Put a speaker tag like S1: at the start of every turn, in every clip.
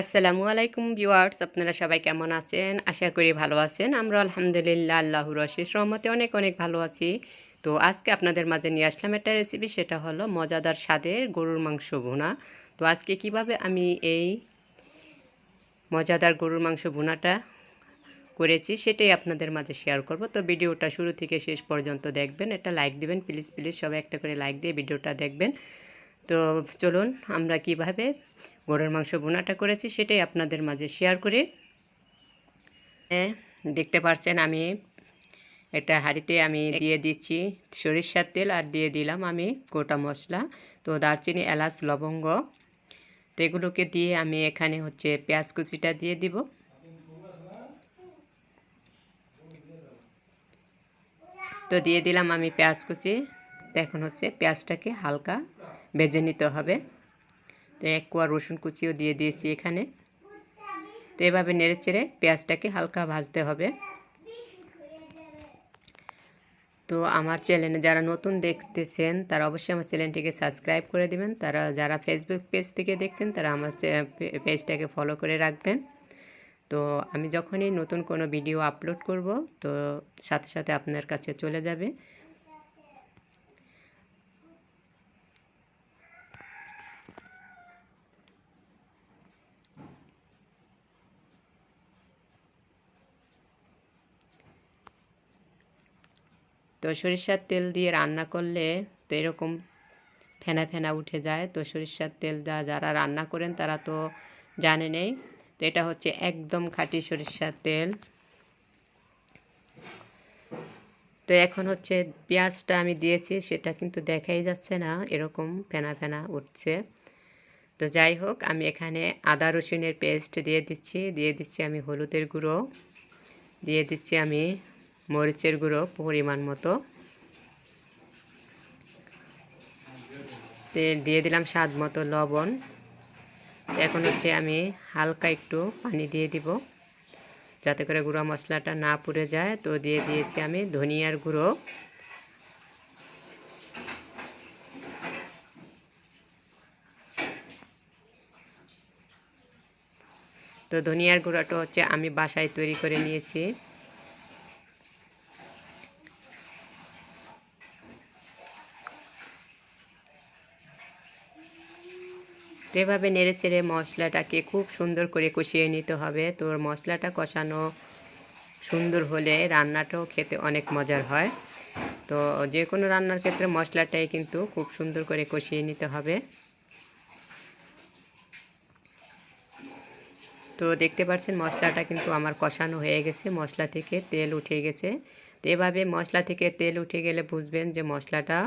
S1: আসসালামু আলাইকুম ভিউয়ার্স, আপনারা সবাই কেমন আছেন? আশা করি ভালো আছেন। আমরা আলহামদুলিল্লাহ আল্লাহর অশেষ রহমতে অনেক অনেক ভালো আছি। তো আজকে আপনাদের মাঝে নিয়ে আসলাম একটা রেসিপি সেটা হলো মজাদার স্বাদের গরুর মাংস ভুনা। তো আজকে কীভাবে আমি এই মজাদার গরুর মাংস ভুনাটা করেছি, সেটাই আপনাদের মাঝে শেয়ার করব। তো ভিডিওটা শুরু থেকে শেষ পর্যন্ত দেখবেন, একটা লাইক দিবেন প্লিজ প্লিজ সবাই একটা করে লাইক দিয়ে ভিডিওটা দেখবেন। তো চলুন, আমরা কীভাবে গরুর মাংস বোনাটা করেছি সেটাই আপনাদের মাঝে শেয়ার করি। হ্যাঁ, দেখতে পাচ্ছেন আমি একটা হাঁড়িতে আমি দিয়ে দিচ্ছি সরিষার তেল আর দিয়ে দিলাম আমি গোটা মশলা তো দারচিনি এলাচ লবঙ্গ তো এগুলোকে দিয়ে আমি এখানে হচ্ছে পেঁয়াজ কুচিটা দিয়ে দিব। তো দিয়ে দিলাম আমি পেঁয়াজ কুচি এখন হচ্ছে পেঁয়াজটাকে হালকা ভেজে নিতে হবে। তো এক কোয়া রসুন কুচিও দিয়ে দিয়েছি এখানে। তো এভাবে নেড়ে চেড়ে পেঁয়াজটাকে হালকা ভাজতে হবে। তো আমার চ্যানেলে যারা নতুন দেখতেছেন, তারা অবশ্যই আমার চ্যানেলটিকে সাবস্ক্রাইব করে দিবেন। তারা যারা ফেসবুক পেজ থেকে দেখছেন, তারা আমার পেজটাকে ফলো করে রাখবেন। তো আমি যখনই নতুন কোনো ভিডিও আপলোড করব, তো সাথে সাথে আপনার কাছে চলে যাবে। তো সরিষার তেল দিয়ে রান্না করলে তো এরকম ফেনা ফেনা উঠে যায়। তো সরিষার তেল যা, যারা রান্না করেন তারা তো জানে নেই। তো এটা হচ্ছে একদম খাঁটি সরিষার তেল। তো এখন হচ্ছে পেঁয়াজটা আমি দিয়েছি, সেটা কিন্তু দেখাই যাচ্ছে না, এরকম ফেনা ফেনা উঠছে। তো যাই হোক, আমি এখানে আদা রসুনের পেস্ট দিয়ে দিচ্ছি দিয়ে দিচ্ছি আমি হলুদের গুঁড়ো, দিয়ে দিচ্ছি আমি মরিচের গুঁড়ো পরিমাণ মতো। তেল দিয়ে দিলাম স্বাদ মতো লবণ। এখন হচ্ছে আমি হালকা একটু পানি দিয়ে দিব। যাতে করে গুঁড়ো মশলাটা না পুড়ে যায়। তো দিয়ে দিয়েছি আমি ধনিয়ার গুঁড়ো। তো ধনিয়ার গুঁড়োটা হচ্ছে আমি বাসায় তৈরি করে নিয়েছি। এভাবে নেড়ে চেড়ে মশলাটাকে খুব সুন্দর করে কষিয়ে নিতে হবে। তোর মশলাটা কষানো সুন্দর হলে রান্নাটাও খেতে অনেক মজার হয়। তো যে কোনো রান্নার ক্ষেত্রে মশলাটাই কিন্তু খুব সুন্দর করে কষিয়ে নিতে হবে। তো দেখতে পাচ্ছেন মশলাটা কিন্তু আমার কষানো হয়ে গেছে, মশলা থেকে তেল উঠে গেছে। তো এভাবে মশলা থেকে তেল উঠে গেলে বুঝবেন যে মশলাটা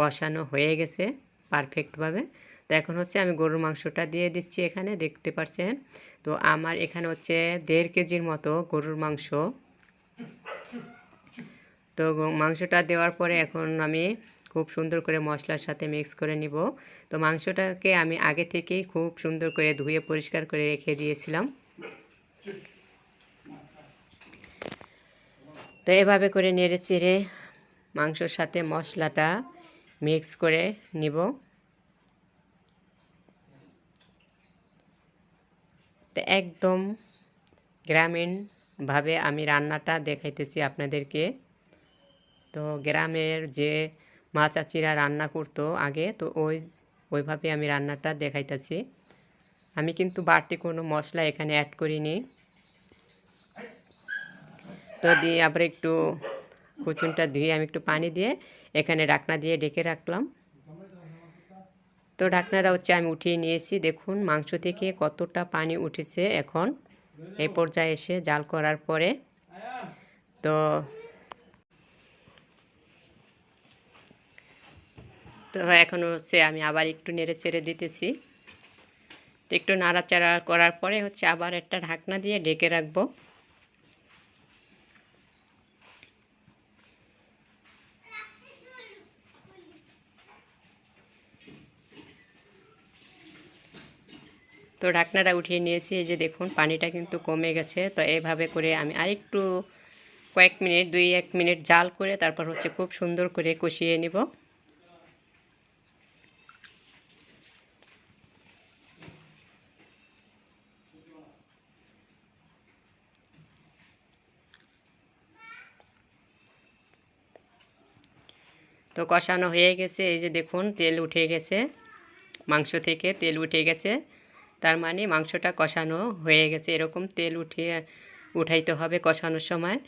S1: কষানো হয়ে গেছে। পারফেক্টভাবে তো এখন হচ্ছে আমি গরুর মাংসটা দিয়ে দিচ্ছি এখানে, দেখতে পাচ্ছেন তো আমার এখানে হচ্ছে দেড় কেজির মতো গরুর মাংস। তো মাংসটা দেওয়ার পরে এখন আমি খুব সুন্দর করে মশলার সাথে মিক্স করে নিব। তো মাংসটাকে আমি আগে থেকেই খুব সুন্দর করে ধুয়ে পরিষ্কার করে রেখে দিয়েছিলাম। তো এভাবে করে নেড়ে চেড়ে মাংসর সাথে মশলাটা মিক্স করে নিব। তো একদম গ্রামীণভাবে আমি রান্নাটা দেখাইতেছি আপনাদেরকে। তো গ্রামের যে মা চাচিরা রান্না করতো আগে, তো ওই, ওইভাবে আমি রান্নাটা দেখাইতেছি। আমি কিন্তু বাড়তি কোনো মশলা এখানে অ্যাড করিনি। তো দিয়ে আবার একটু কুচুনটা ধুয়ে আমি একটু পানি দিয়ে এখানে ডাকনা দিয়ে ডেকে রাখলাম। তো ঢাকনাটা হচ্ছে আমি উঠিয়ে নিয়েছি। দেখুন, মাংস থেকে কতটা পানি উঠেছে এখন। এই পর্যায়ে এসে জাল করার পরে তো তো এখন হচ্ছে আমি আবার একটু নেড়ে চেড়ে দিতেছি। তো একটু নাড়াচাড়া করার পরে হচ্ছে আবার একটা ঢাকনা দিয়ে ডেকে রাখব। তো ঢাকনাটা উঠিয়ে নিয়েছি, এই যে দেখুন পানিটা কিন্তু কমে গেছে। তো এভাবে করে আমি আরেকটু কয়েক মিনিট, দুই এক মিনিট জাল করে তারপর হচ্ছে খুব সুন্দর করে কষিয়ে নিব। তো কষানো হয়ে গেছে, এই যে দেখুন তেল উঠে গেছে। মাংস থেকে তেল উঠে গেছে। তার মানে মাংসটা কষানো হয়ে গেছে। এরকম তেল উঠিয়ে, উঠাইতে হবে কষানোর সময়।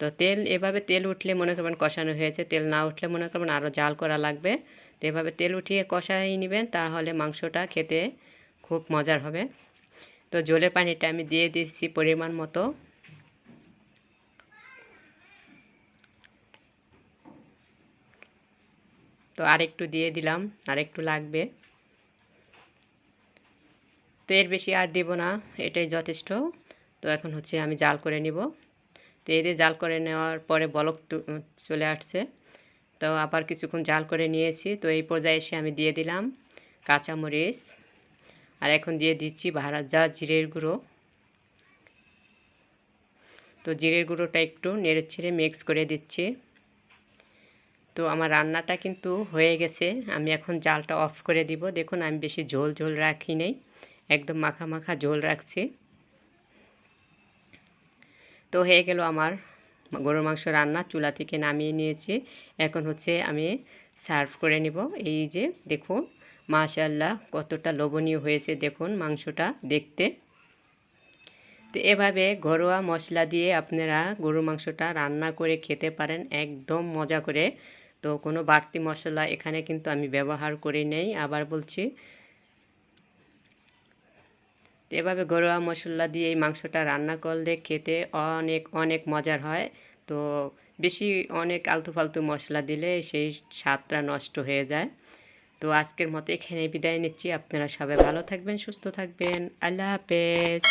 S1: তো তেল, এভাবে তেল উঠলে মনে করবেন কষানো হয়েছে। তেল না উঠলে মনে করবেন আরও জাল করা লাগবে। তো এভাবে তেল উঠিয়ে কষাই নেবেন, তাহলে মাংসটা খেতে খুব মজার হবে। তো জলের পানিটা আমি দিয়ে দিচ্ছি পরিমাণ মতো। তো আরেকটু দিয়ে দিলাম, আরেকটু লাগবে। তো এর বেশি আর দেব না, এটাই যথেষ্ট। তো এখন হচ্ছে আমি জাল করে নিব। তো এদের জাল করে নেওয়ার পরে বলক চলে আসছে। তো আবার কিছুক্ষণ জাল করে নিয়েছি। তো এই পর্যায়ে এসে আমি দিয়ে দিলাম কাঁচামরিচ। আর এখন দিয়ে দিচ্ছি ভাজা জিরের গুঁড়ো। তো জিরের গুঁড়োটা একটু নেড়ে ছেড়ে মিক্স করে দিচ্ছি। তো আমার রান্নাটা কিন্তু হয়ে গেছে। আমি এখন জালটা অফ করে দিব। দেখুন, আমি বেশি ঝোল ঝোল রাখি নেই। একদম মাখা মাখা ঝোল রাখছি। তো হয়ে গেল আমার গরুর মাংস রান্না। চুলা থেকে নামিয়ে নিয়েছি। এখন হচ্ছে আমি সার্ভ করে নিব। এই যে দেখুন মাশাল্লাহ কতটা লোভনীয় হয়েছে দেখুন মাংসটা দেখতে। তো এভাবে ঘরোয়া মশলা দিয়ে আপনারা গরুর মাংসটা রান্না করে খেতে পারেন, একদম মজা করে। তো কোনো বাড়তি মশলা এখানে কিন্তু আমি ব্যবহার করি নেই। আবার বলছি এভাবে ঘরোয়া মশলা দিয়ে এই মাংসটা রান্না করলে খেতে অনেক অনেক মজার হয়। তো বেশি অনেক আলতু ফালতু মশলা দিলে সেই স্বাদটা নষ্ট হয়ে যায়। তো আজকের মতো এখানে বিদায় নিচ্ছি। আপনারা সবাই ভালো থাকবেন, সুস্থ থাকবেন। আল্লাহ হাফেজ।